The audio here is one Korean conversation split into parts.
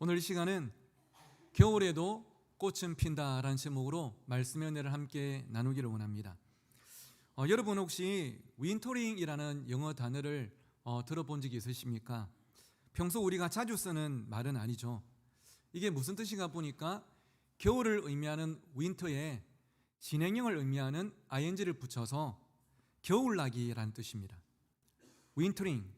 오늘 이 시간은 겨울에도 꽃은 핀다라는 제목으로 말씀의 은혜를 함께 나누기를 원합니다. 어, 여러분 혹시 윈터링이라는 영어 단어를 어, 들어본 적이 있으십니까? 평소 우리가 자주 쓰는 말은 아니죠. 이게 무슨 뜻인가 보니까 겨울을 의미하는 윈터에 진행형을 의미하는 ing를 붙여서 겨울나기라는 뜻입니다. 윈터링,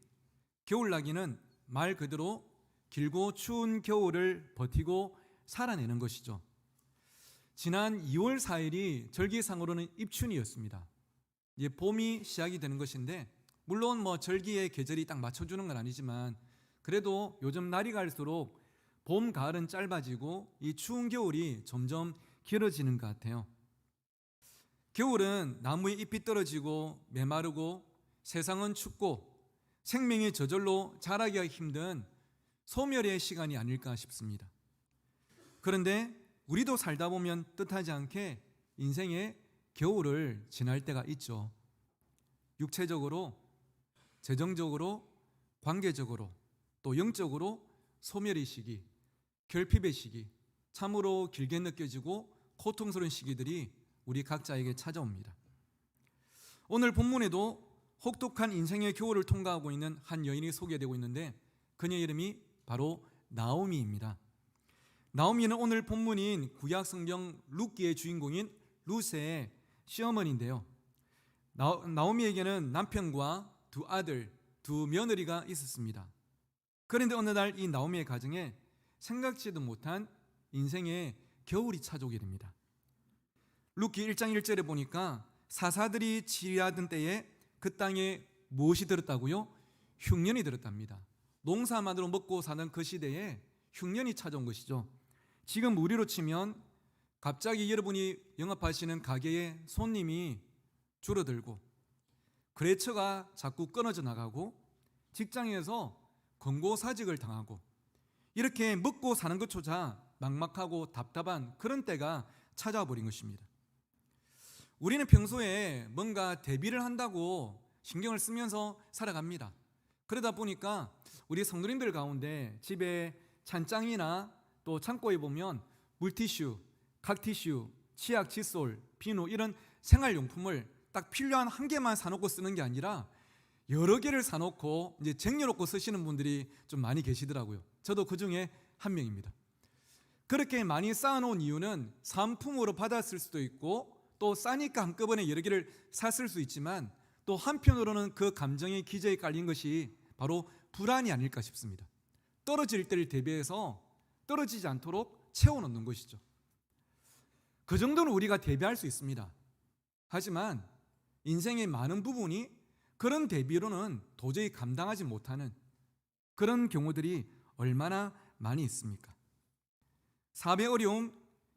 겨울나기는 말 그대로 길고 추운 겨울을 버티고 살아내는 것이죠. 지난 2월 4일이 절기상으로는 입춘이었습니다. 이제 봄이 시작이 되는 것인데 물론 뭐 절기의 계절이 딱 맞춰주는 건 아니지만 그래도 요즘 날이 갈수록 봄, 가을은 짧아지고 이 추운 겨울이 점점 길어지는 것 같아요. 겨울은 나무의 잎이 떨어지고 메마르고 세상은 춥고 생명이 저절로 자라기가 힘든 소멸의 시간이 아닐까 싶습니다. 그런데 우리도 살다 보면 뜻하지 않게 인생의 겨울을 지날 때가 있죠. 육체적으로, 재정적으로, 관계적으로, 또 영적으로 소멸의 시기, 결핍의 시기, 참으로 길게 느껴지고 고통스러운 시기들이 우리 각자에게 찾아옵니다. 오늘 본문에도 혹독한 인생의 겨울을 통과하고 있는 한 여인이 소개되고 있는데 그녀 이름이 바로 나오미입니다. 나오미는 오늘 본문인 구약 성경 룻기의 주인공인 룻의 시어머니인데요. 나, 나오미에게는 남편과 두 아들, 두 며느리가 있었습니다. 그런데 어느 날 이 나오미의 가정에 생각지도 못한 인생의 겨울이 찾아오게 됩니다. 룻기 1장 1절에 보니까 사사들이 지휘하던 때에 그 땅에 무엇이 들었다고요? 흉년이 들었답니다. 농사만으로 먹고 사는 그 시대에 흉년이 찾아온 것이죠. 지금 우리로 치면 갑자기 여러분이 영업하시는 가게에 손님이 줄어들고 거래처가 자꾸 끊어져 나가고 직장에서 권고사직을 당하고 이렇게 먹고 사는 것조차 막막하고 답답한 그런 때가 찾아와 버린 것입니다. 우리는 평소에 뭔가 대비를 한다고 신경을 쓰면서 살아갑니다. 그러다 보니까 우리 성도님들 가운데 집에 찬장이나 또 창고에 보면 물티슈, 각티슈, 치약, 칫솔, 비누 이런 생활용품을 딱 필요한 한 개만 사놓고 쓰는 게 아니라 여러 개를 사놓고 이제 쟁여놓고 쓰시는 분들이 좀 많이 계시더라고요. 저도 그 중에 한 명입니다. 그렇게 많이 쌓아놓은 이유는 상품으로 받았을 수도 있고 또 싸니까 한꺼번에 여러 개를 샀을 수 있지만 또 한편으로는 그 감정의 기저에 깔린 것이 바로 불안이 아닐까 싶습니다. 떨어질 때를 대비해서 떨어지지 않도록 채워놓는 것이죠. 그 정도는 우리가 대비할 수 있습니다. 하지만 인생의 많은 부분이 그런 대비로는 도저히 감당하지 못하는 그런 경우들이 얼마나 많이 있습니까? 사배 어려움,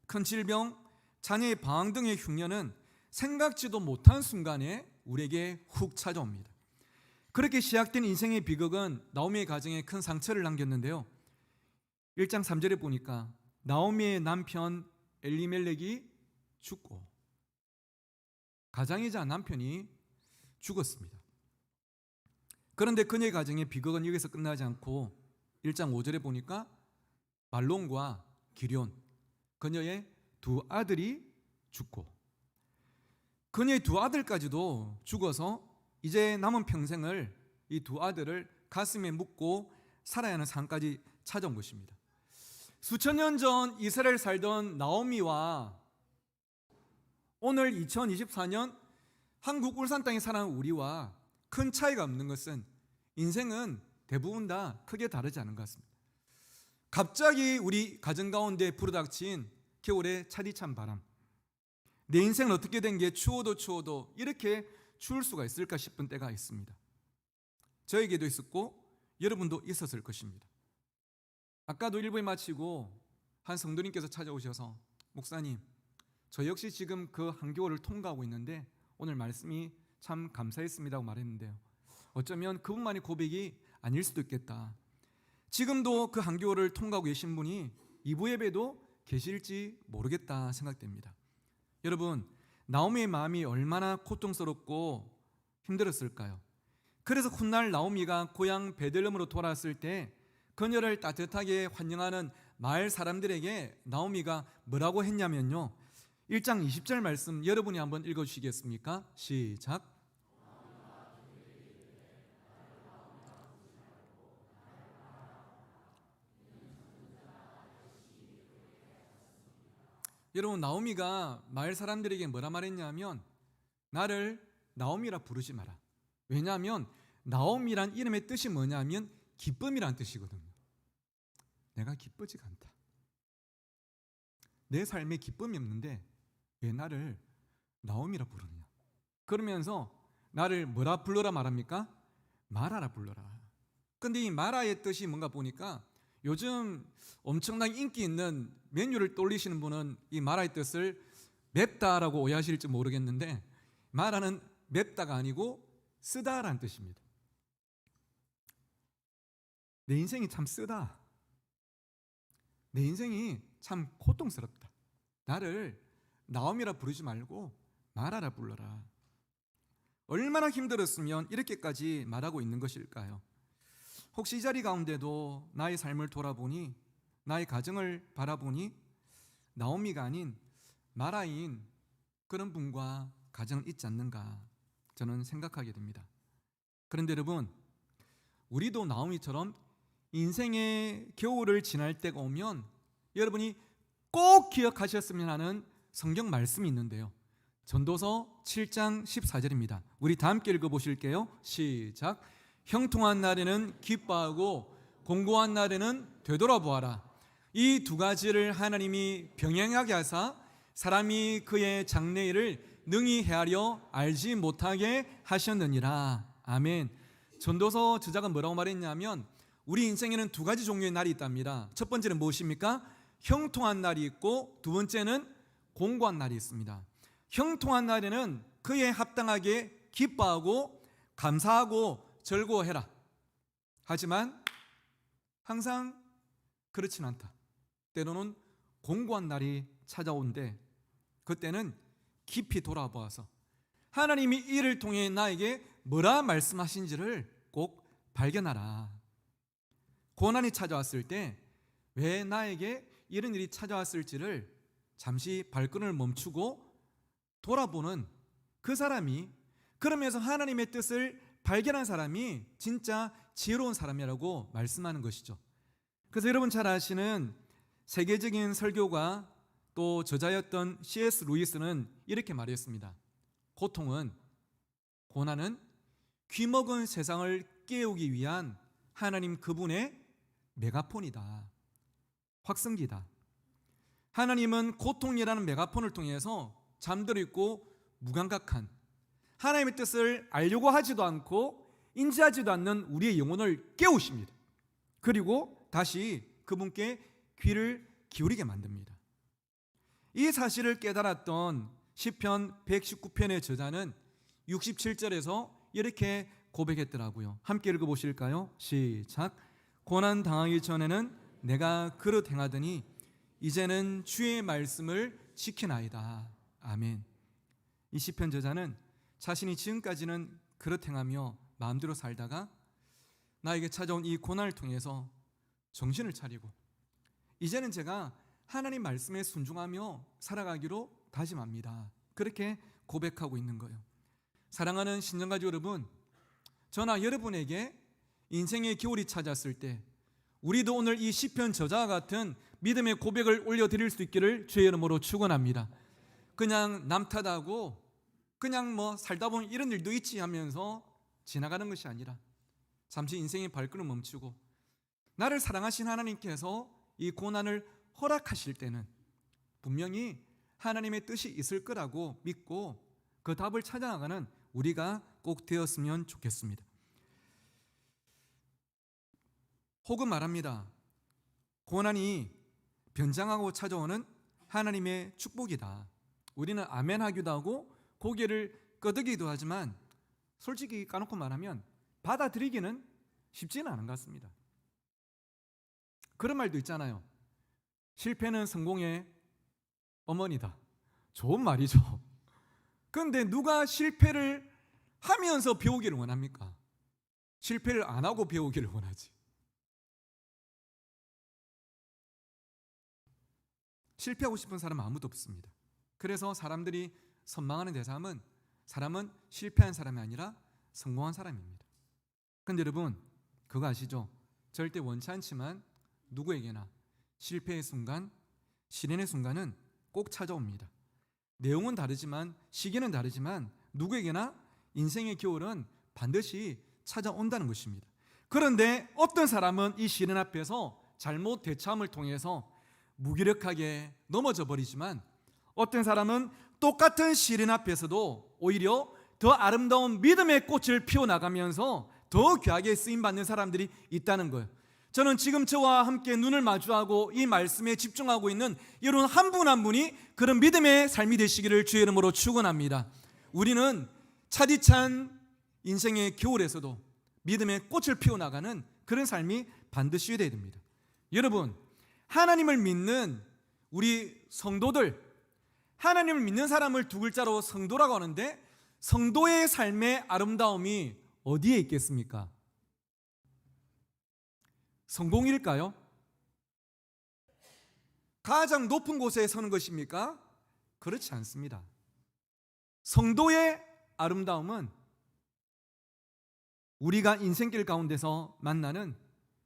큰 질병, 자녀의 방황 등의 흉년은 생각지도 못한 순간에 우리에게 훅 찾아옵니다. 그렇게 시작된 인생의 비극은 나오미의 가정에 큰 상처를 남겼는데요. 1장 3절에 보니까 나오미의 남편 엘리멜렉이 죽고 가장이자 남편이 죽었습니다. 그런데 그녀의 가정의 비극은 여기서 끝나지 않고 1장 5절에 보니까 말론과 기련 그녀의 두 아들이 죽고 그녀의 두 아들까지도 죽어서 이제 남은 평생을 이 두 아들을 가슴에 묻고 살아야 하는 삶까지 찾아온 것입니다. 수천 년 전 이스라엘 살던 나오미와 오늘 2024년 한국 울산 땅에 사는 우리와 큰 차이가 없는 것은 인생은 대부분 다 크게 다르지 않은 것 같습니다. 갑자기 우리 가정 가운데 불어닥친 겨울의 차디찬 바람. 내 인생은 어떻게 된 게 추워도 추워도 이렇게 추울 수가 있을까 싶은 때가 있습니다. 저에게도 있었고 여러분도 있었을 것입니다. 아까도 일부에 마치고 한 성도님께서 찾아오셔서 목사님, 저 역시 지금 그 한겨울을 통과하고 있는데 오늘 말씀이 참 감사했습니다고 말했는데요. 어쩌면 그분만의 고백이 아닐 수도 있겠다. 지금도 그 한겨울을 통과하고 계신 분이 이부 예배도 계실지 모르겠다 생각됩니다. 여러분, 나오미의 마음이 얼마나 고통스럽고 힘들었을까요? 그래서 훗날 나오미가 고향 베들렘으로 돌아왔을 때 그녀를 따뜻하게 환영하는 마을 사람들에게 나오미가 뭐라고 했냐면요. 1장 20절 말씀 여러분이 한번 읽어 주시겠습니까? 시작. 여러분 나오미가 마을 사람들에게 뭐라 말했냐면 나를 나오미라 부르지 마라. 왜냐하면 나오미란 이름의 뜻이 뭐냐면 기쁨이란 뜻이거든요. 내가 기쁘지가 않다. 내 삶에 기쁨이 없는데 왜 나를 나오미라 부르느냐? 그러면서 나를 뭐라 불러라 말합니까? 마라라 불러라. 근데 이 마라의 뜻이 뭔가 보니까 요즘 엄청나게 인기 있는 메뉴를 떠올리시는 분은 이 마라의 뜻을 맵다라고 오해하실지 모르겠는데 마라는 맵다가 아니고 쓰다라는 뜻입니다. 내 인생이 참 쓰다. 내 인생이 참 고통스럽다. 나를 나옴이라 부르지 말고 마라라 불러라. 얼마나 힘들었으면 이렇게까지 말하고 있는 것일까요? 혹시 이 자리 가운데도 나의 삶을 돌아보니 나의 가정을 바라보니 나오미가 아닌 마라인 그런 분과 가정은 있지 않는가 저는 생각하게 됩니다. 그런데 여러분 우리도 나오미처럼 인생의 겨울을 지날 때가 오면 여러분이 꼭 기억하셨으면 하는 성경 말씀이 있는데요. 전도서 7장 14절입니다. 우리 다 함께 읽어 보실게요. 시작. 형통한 날에는 기뻐하고 공고한 날에는 되돌아보아라. 이 두 가지를 하나님이 병행하게 하사 사람이 그의 장래일을 능히 헤아려 알지 못하게 하셨느니라. 아멘. 전도서 저자가 뭐라고 말했냐면 우리 인생에는 두 가지 종류의 날이 있답니다. 첫 번째는 무엇입니까? 형통한 날이 있고 두 번째는 공고한 날이 있습니다. 형통한 날에는 그에 합당하게 기뻐하고 감사하고 즐거워해라. 하지만 항상 그렇진 않다. 때로는 공고한 날이 찾아온데 그때는 깊이 돌아보아서 하나님이 이를 통해 나에게 뭐라 말씀하신지를 꼭 발견하라. 고난이 찾아왔을 때 왜 나에게 이런 일이 찾아왔을지를 잠시 발끈을 멈추고 돌아보는 그 사람이 그러면서 하나님의 뜻을 발견한 사람이 진짜 지혜로운 사람이라고 말씀하는 것이죠. 그래서 여러분 잘 아시는 세계적인 설교가 또 저자였던 C.S. 루이스는 이렇게 말했습니다. 고통은 고난은 귀먹은 세상을 깨우기 위한 하나님 그분의 메가폰이다. 확성기다. 하나님은 고통이라는 메가폰을 통해서 잠들어 있고 무감각한 하나님의 뜻을 알려고 하지도 않고 인지하지도 않는 우리의 영혼을 깨우십니다. 그리고 다시 그분께 귀를 기울이게 만듭니다. 이 사실을 깨달았던 시편 119편의 저자는 67절에서 이렇게 고백했더라고요. 함께 읽어 보실까요? 시작. 고난 당하기 전에는 내가 그릇 행하더니 이제는 주의 말씀을 지키나이다. 아멘. 이 시편 저자는 자신이 지금까지는 그릇 행하며 마음대로 살다가 나에게 찾아온 이 고난을 통해서 정신을 차리고 이제는 제가 하나님 말씀에 순종하며 살아가기로 다짐합니다. 그렇게 고백하고 있는 거예요. 사랑하는 신정가족 여러분, 저나 여러분에게 인생의 겨울이 찾았을 때 우리도 오늘 이 시편 저자와 같은 믿음의 고백을 올려 드릴 수 있기를 주의 이름으로 축원합니다. 그냥 남 탓하고 그냥 뭐 살다 보면 이런 일도 있지 하면서 지나가는 것이 아니라 잠시 인생의 발걸음 멈추고 나를 사랑하신 하나님께서 이 고난을 허락하실 때는 분명히 하나님의 뜻이 있을 거라고 믿고 그 답을 찾아나가는 우리가 꼭 되었으면 좋겠습니다. 혹은 말합니다. 고난이 변장하고 찾아오는 하나님의 축복이다. 우리는 아멘 하기도 하고 고개를 끄덕이기도 하지만 솔직히 까놓고 말하면 받아들이기는 쉽지는 않은 것 같습니다. 그런 말도 있잖아요. 실패는 성공의 어머니다. 좋은 말이죠. 근데 누가 실패를 하면서 배우기를 원합니까? 실패를 안 하고 배우기를 원하지. 실패하고 싶은 사람 아무도 없습니다. 그래서 사람들이 선망하는 대상은 사람은 실패한 사람이 아니라 성공한 사람입니다. 근데 여러분 그거 아시죠? 절대 원치 않지만 누구에게나 실패의 순간, 실현의 순간은 꼭 찾아옵니다. 내용은 다르지만 시기는 다르지만 누구에게나 인생의 겨울은 반드시 찾아온다는 것입니다. 그런데 어떤 사람은 이 시련 앞에서 잘못 대처함을 통해서 무기력하게 넘어져 버리지만 어떤 사람은 똑같은 시련 앞에서도 오히려 더 아름다운 믿음의 꽃을 피워 나가면서 더 귀하게 쓰임 받는 사람들이 있다는 거예요. 저는 지금 저와 함께 눈을 마주하고 이 말씀에 집중하고 있는 여러분 한 분 한 분이 그런 믿음의 삶이 되시기를 주의 이름으로 축원합니다. 우리는 차디찬 인생의 겨울에서도 믿음의 꽃을 피워 나가는 그런 삶이 반드시 되어야 됩니다. 여러분, 하나님을 믿는 우리 성도들 하나님을 믿는 사람을 두 글자로 성도라고 하는데 성도의 삶의 아름다움이 어디에 있겠습니까? 성공일까요? 가장 높은 곳에 서는 것입니까? 그렇지 않습니다. 성도의 아름다움은 우리가 인생길 가운데서 만나는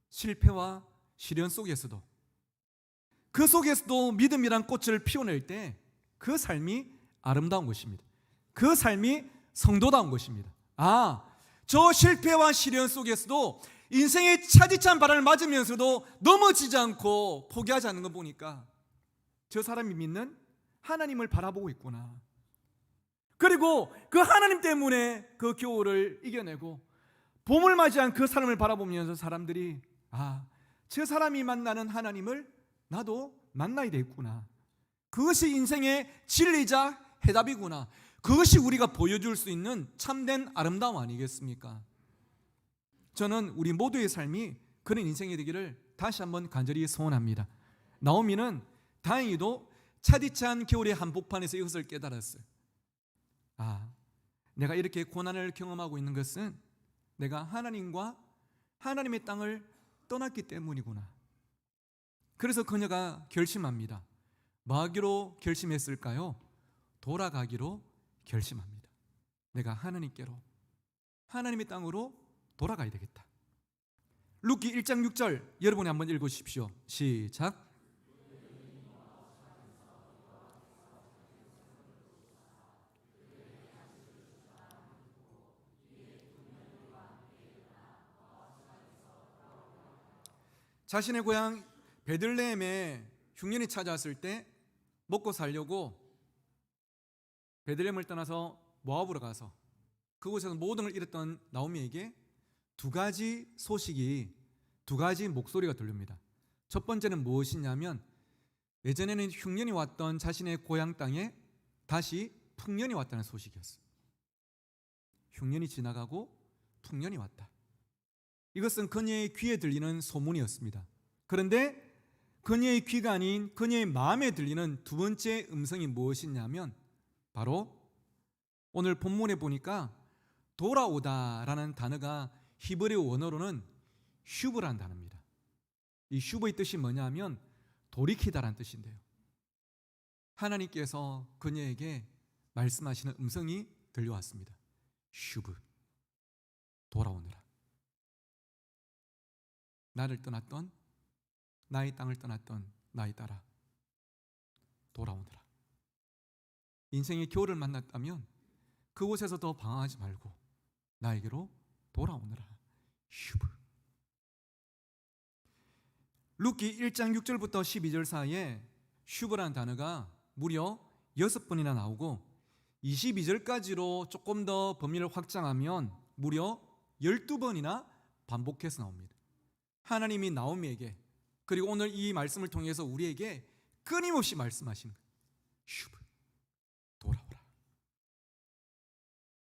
실패와 시련 속에서도 그 속에서도 믿음이란 꽃을 피워낼 때 그 삶이 아름다운 것입니다. 그 삶이 성도다운 것입니다. 아, 저 실패와 시련 속에서도 인생의 차디찬 바람을 맞으면서도 넘어지지 않고 포기하지 않는 거 보니까 저 사람이 믿는 하나님을 바라보고 있구나. 그리고 그 하나님 때문에 그 겨울을 이겨내고 봄을 맞이한 그 사람을 바라보면서 사람들이 아, 저 사람이 만나는 하나님을 나도 만나야 되겠구나. 그것이 인생의 진리자 해답이구나. 그것이 우리가 보여줄 수 있는 참된 아름다움 아니겠습니까? 저는 우리 모두의 삶이 그런 인생이 되기를 다시 한번 간절히 소원합니다. 나오미는 다행히도 차디찬 겨울의 한복판에서 이것을 깨달았어요. 아, 내가 이렇게 고난을 경험하고 있는 것은 내가 하나님과 하나님의 땅을 떠났기 때문이구나. 그래서 그녀가 결심합니다. 뭐 하기로 결심했을까요? 돌아가기로 결심합니다. 내가 하나님께로 하나님의 땅으로 돌아가야 되겠다. 루키 1장 6절 여러분이 한번 읽어 주십시오. 시작. 자신의 고향 베들레헴에 흉년이 찾아왔을 때 먹고 살려고 베들레헴을 떠나서 모압으로 가서 그곳에서 모든 걸 잃었던 나오미에게 두 가지 소식이 두 가지 목소리가 들립니다. 첫 번째는 무엇이냐면 예전에는 흉년이 왔던 자신의 고향 땅에 다시 풍년이 왔다는 소식이었어요. 흉년이 지나가고 풍년이 왔다. 이것은 그녀의 귀에 들리는 소문이었습니다. 그런데 그녀의 귀가 아닌 그녀의 마음에 들리는 두 번째 음성이 무엇이냐면 바로 오늘 본문에 보니까 돌아오다라는 단어가 히브리어 원어로는 슈브라는 단어입니다. 이 슈브의 뜻이 뭐냐면 돌이키다라는 뜻인데요. 하나님께서 그녀에게 말씀하시는 음성이 들려왔습니다. 슈브 돌아오느라 나를 떠났던 나의 땅을 떠났던 나의 딸아 돌아오느라. 인생의 겨울을 만났다면 그곳에서 더 방황하지 말고 나에게로 돌아오느라. 슈브. 루키 1장 6절부터 12절 사이에 슈브라는 단어가 무려 6번이나 나오고 22절까지로 조금 더 범위를 확장하면 무려 12번이나 반복해서 나옵니다. 하나님이 나오미에게 그리고 오늘 이 말씀을 통해서 우리에게 끊임없이 말씀하시는 거예요. 슈브 돌아오라.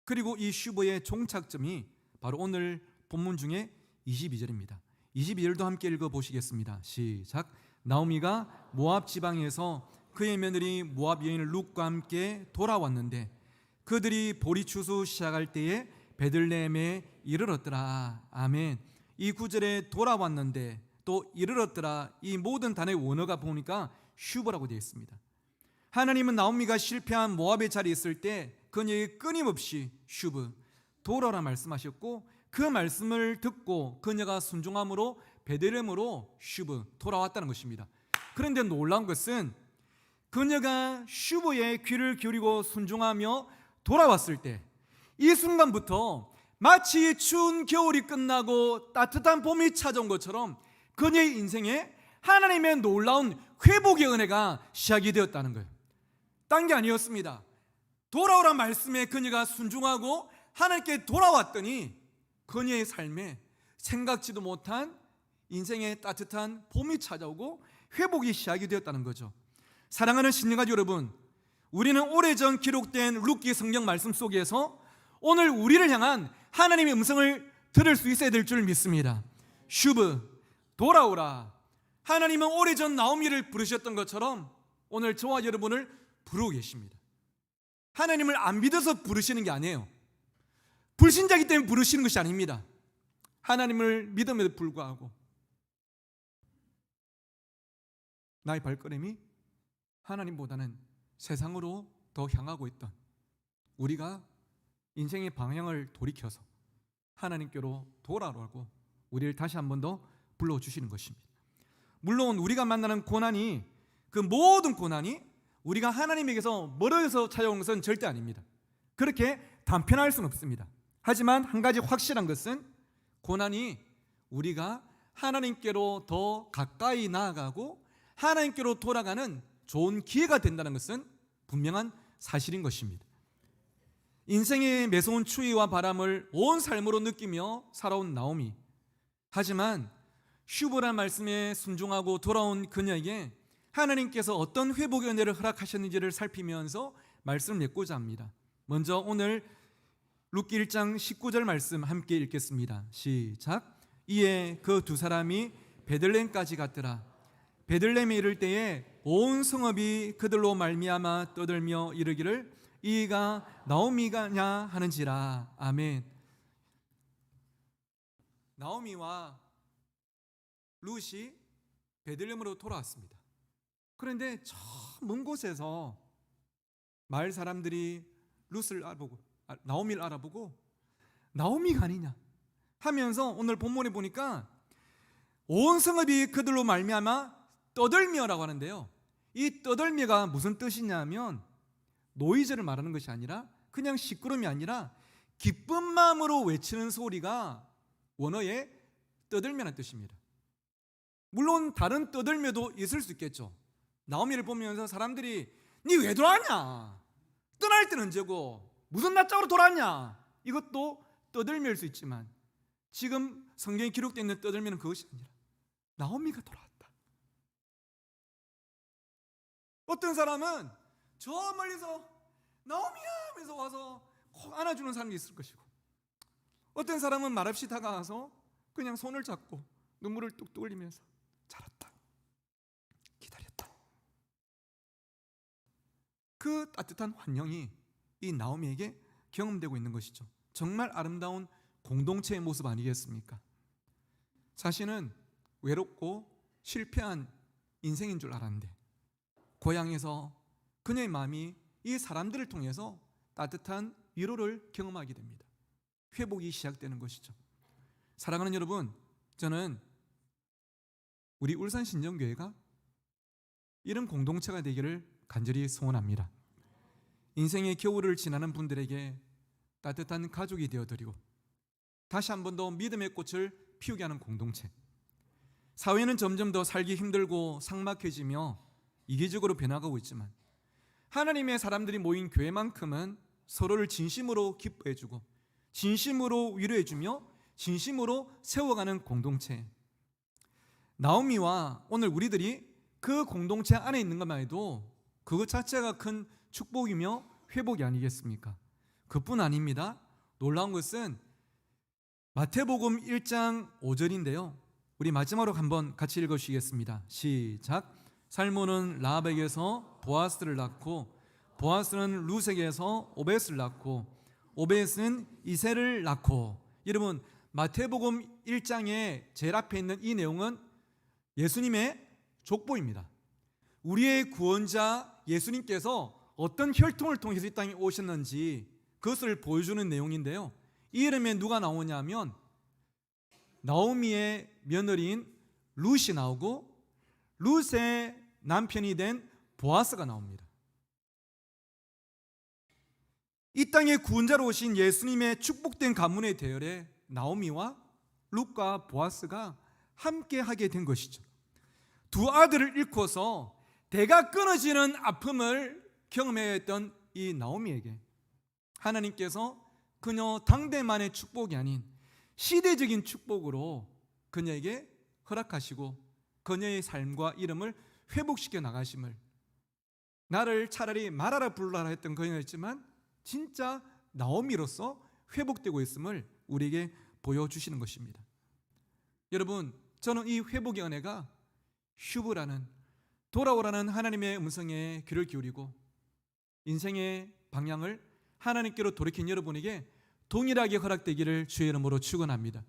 그리고 이 슈브의 종착점이 바로 오늘 본문 중에 22절입니다. 22절도 함께 읽어 보시겠습니다. 시작. 나오미가 모압 지방에서 그의 며느리 모압 여인 룩과 함께 돌아왔는데 그들이 보리 추수 시작할 때에 베들레헴에 이르렀더라. 아멘. 이 구절에 돌아왔는데 또 이르렀더라 이 모든 단어의 원어가 보니까 슈버라고 되어 있습니다. 하나님은 나오미가 실패한 모압의 자리에 있을 때 그녀에게 끊임없이 슈브 돌아라 말씀하셨고 그 말씀을 듣고 그녀가 순종함으로 베들렘으로 슈브 돌아왔다는 것입니다. 그런데 놀라운 것은 그녀가 슈브의 귀를 기울이고 순종하며 돌아왔을 때 이 순간부터 마치 추운 겨울이 끝나고 따뜻한 봄이 찾아온 것처럼 그녀의 인생에 하나님의 놀라운 회복의 은혜가 시작이 되었다는 거예요. 딴 게 아니었습니다. 돌아오란 말씀에 그녀가 순종하고 하나님께 돌아왔더니 그녀의 삶에 생각지도 못한 인생의 따뜻한 봄이 찾아오고 회복이 시작이 되었다는 거죠. 사랑하는 신령가족 여러분, 우리는 오래전 기록된 룻기 성경 말씀 속에서 오늘 우리를 향한 하나님의 음성을 들을 수 있어야 될 줄 믿습니다. 슈브 돌아오라. 하나님은 오래전 나오미를 부르셨던 것처럼 오늘 저와 여러분을 부르고 계십니다. 하나님을 안 믿어서 부르시는 게 아니에요. 불신자기 때문에 부르시는 것이 아닙니다. 하나님을 믿음에도 불구하고 나의 발걸음이 하나님보다는 세상으로 더 향하고 있던 우리가 인생의 방향을 돌이켜서 하나님께로 돌아오라고 우리를 다시 한 번 더 불러주시는 것입니다. 물론 우리가 만나는 고난이 그 모든 고난이 우리가 하나님에게서 멀어져서 찾아온 것은 절대 아닙니다. 그렇게 단편할 수는 없습니다. 하지만 한 가지 확실한 것은 고난이 우리가 하나님께로 더 가까이 나아가고 하나님께로 돌아가는 좋은 기회가 된다는 것은 분명한 사실인 것입니다. 인생의 매서운 추위와 바람을 온 삶으로 느끼며 살아온 나오미. 하지만 슈브란 말씀에 순종하고 돌아온 그녀에게 하나님께서 어떤 회복의 은혜를 허락하셨는지를 살피면서 말씀을 맺고자 합니다. 먼저 오늘 룻기 1장 19절 말씀 함께 읽겠습니다. 시작. 이에 그 두 사람이 베들렘까지 갔더라. 베들렘에 이를 때에 온 성읍이 그들로 말미암아 떠들며 이르기를 이가 나오미가냐 하는지라. 아멘. 나오미와 룻이 베들렘으로 돌아왔습니다. 그런데 저 먼 곳에서 마을 사람들이 룻을 알아보고 아, 나오미를 알아보고 나오미가 아니냐 하면서 오늘 본문에 보니까 온 성읍이 그들로 말미암아 떠들며라고 하는데요. 이 떠들며가 무슨 뜻이냐면 노이즈를 말하는 것이 아니라 그냥 시끄러움이 아니라 기쁜 마음으로 외치는 소리가 원어의 떠들며라는 뜻입니다. 물론 다른 떠들며도 있을 수 있겠죠. 나오미를 보면서 사람들이 니 왜 돌아왔냐? 떠날 때는 언제고 무슨 낯짝으로 돌아왔냐? 이것도 떠들며일 수 있지만 지금 성경에 기록되어 있는 떠들며는 그것이 아니라 나오미가 돌아왔다. 어떤 사람은 저 멀리서 나오미야 하면서 와서 콕 안아주는 사람이 있을 것이고 어떤 사람은 말없이 다가와서 그냥 손을 잡고 눈물을 뚝뚝 흘리면서 잘했다. 기다렸다. 그 따뜻한 환영이 이 나오미에게 경험되고 있는 것이죠. 정말 아름다운 공동체의 모습 아니겠습니까? 자신은 외롭고 실패한 인생인 줄 알았는데 고향에서 그녀의 마음이 이 사람들을 통해서 따뜻한 위로를 경험하게 됩니다. 회복이 시작되는 것이죠. 사랑하는 여러분, 저는 우리 울산 신정교회가 이런 공동체가 되기를 간절히 소원합니다. 인생의 겨울을 지나는 분들에게 따뜻한 가족이 되어드리고 다시 한 번 더 믿음의 꽃을 피우게 하는 공동체. 사회는 점점 더 살기 힘들고 삭막해지며 이기적으로 변화가고 있지만 하나님의 사람들이 모인 교회만큼은 서로를 진심으로 기뻐해주고 진심으로 위로해주며 진심으로 세워가는 공동체. 나오미와 오늘 우리들이 그 공동체 안에 있는 것만 해도 그것 자체가 큰 축복이며 회복이 아니겠습니까? 그뿐 아닙니다. 놀라운 것은 마태복음 1장 5절인데요. 우리 마지막으로 한번 같이 읽으시겠습니다. 시작. 살모는 라합에게서 보아스를 낳고 보아스는 루색에서 오벳을 낳고 오벳은 이세를 낳고 여러분 마태복음 1장에 제일 앞에 있는 이 내용은 예수님의 족보입니다. 우리의 구원자 예수님께서 어떤 혈통을 통해서 이 땅에 오셨는지 그것을 보여주는 내용인데요. 이 이름에 누가 나오냐면 나오미의 며느리인 룻이 나오고 룻의 남편이 된 보아스가 나옵니다. 이 땅에 구원자로 오신 예수님의 축복된 가문의 대열에 나오미와 룻과 보아스가 함께 하게 된 것이죠. 두 아들을 잃고서 대가 끊어지는 아픔을 경험했던 이 나오미에게 하나님께서 그녀 당대만의 축복이 아닌 시대적인 축복으로 그녀에게 허락하시고 그녀의 삶과 이름을 회복시켜 나가심을 나를 차라리 말하라 불러라 했던 그녀였지만 진짜 나오미로서 회복되고 있음을 우리에게 보여주시는 것입니다. 여러분, 저는 이 회복의 은혜가 휴브라는 돌아오라는 하나님의 음성에 귀를 기울이고 인생의 방향을 하나님께로 돌이킨 여러분에게 동일하게 허락되기를 주의 이름으로 축원합니다.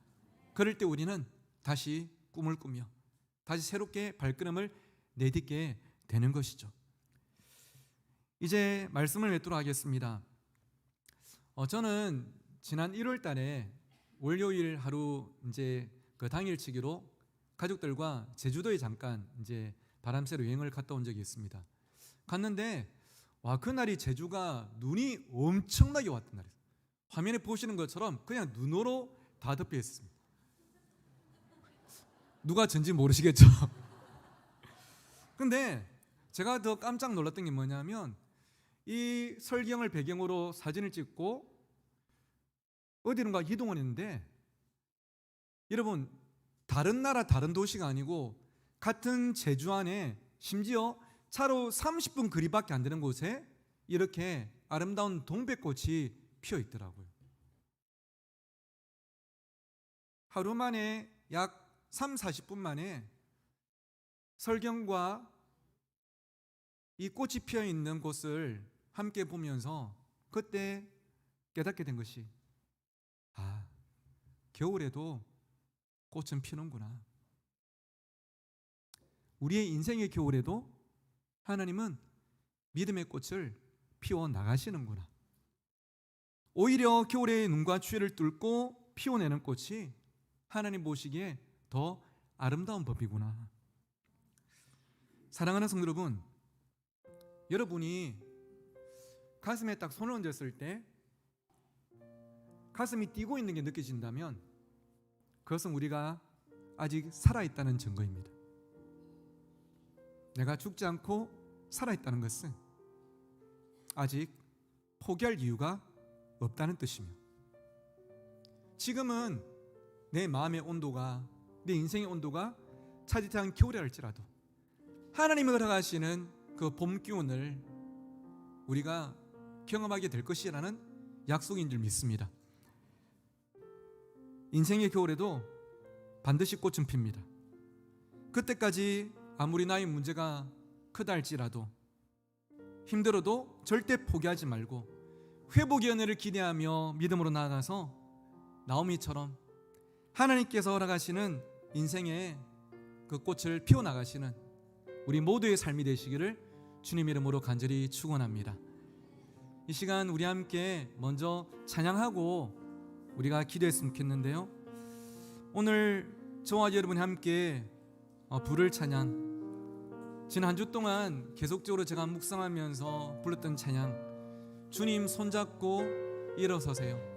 그럴 때 우리는 다시 꿈을 꾸며 다시 새롭게 발걸음을 내딛게 되는 것이죠. 이제 말씀을 맺도록 하겠습니다. 어, 저는 지난 1월 달에 월요일 하루 이제 그 당일치기로 가족들과 제주도에 잠깐 이제 바람 쐬러 여행을 갔다 온 적이 있습니다. 갔는데 와 그날이 제주가 눈이 엄청나게 왔던 날이에요. 화면에 보시는 것처럼 그냥 눈으로 다 덮여 있습니다. 누가 전지 모르시겠죠? 근데 제가 더 깜짝 놀랐던 게 뭐냐면 이 설경을 배경으로 사진을 찍고 어디론가 이동을 했는데 여러분 다른 나라 다른 도시가 아니고 같은 제주 안에 심지어 차로 30분 거리밖에 안 되는 곳에 이렇게 아름다운 동백꽃이 피어 있더라고요. 하루 만에 약 3, 40분 만에 설경과 이 꽃이 피어 있는 곳을 함께 보면서 그때 깨닫게 된 것이 아, 겨울에도 꽃은 피는구나. 우리의 인생의 겨울에도 하나님은 믿음의 꽃을 피워 나가시는구나. 오히려 겨울의 눈과 추위를 뚫고 피워내는 꽃이 하나님 보시기에 더 아름다운 법이구나. 사랑하는 성도 여러분, 여러분이 가슴에 딱 손을 얹었을 때 가슴이 뛰고 있는 게 느껴진다면 그것은 우리가 아직 살아있다는 증거입니다. 내가 죽지 않고 살아있다는 것은 아직 포기할 이유가 없다는 뜻이며 지금은 내 마음의 온도가 내 인생의 온도가 차디찬 겨울이 할지라도 하나님이 허락하시는 그 봄 기운을 우리가 경험하게 될 것이라는 약속인 줄 믿습니다. 인생의 겨울에도 반드시 꽃은 핍니다. 그때까지 아무리 나의 문제가 크다 할지라도 힘들어도 절대 포기하지 말고 회복의 은혜를 기대하며 믿음으로 나아가서 나오미처럼 하나님께서 허락하시는 인생의 그 꽃을 피워 나가시는 우리 모두의 삶이 되시기를 주님 이름으로 간절히 축원합니다. 이 시간 우리 함께 먼저 찬양하고 우리가 기도했으면 좋겠는데요. 오늘 저와 여러분이 함께 어, 부를 찬양 지난 한 주 동안 계속적으로 제가 묵상하면서 불렀던 찬양 주님 손잡고 일어서세요.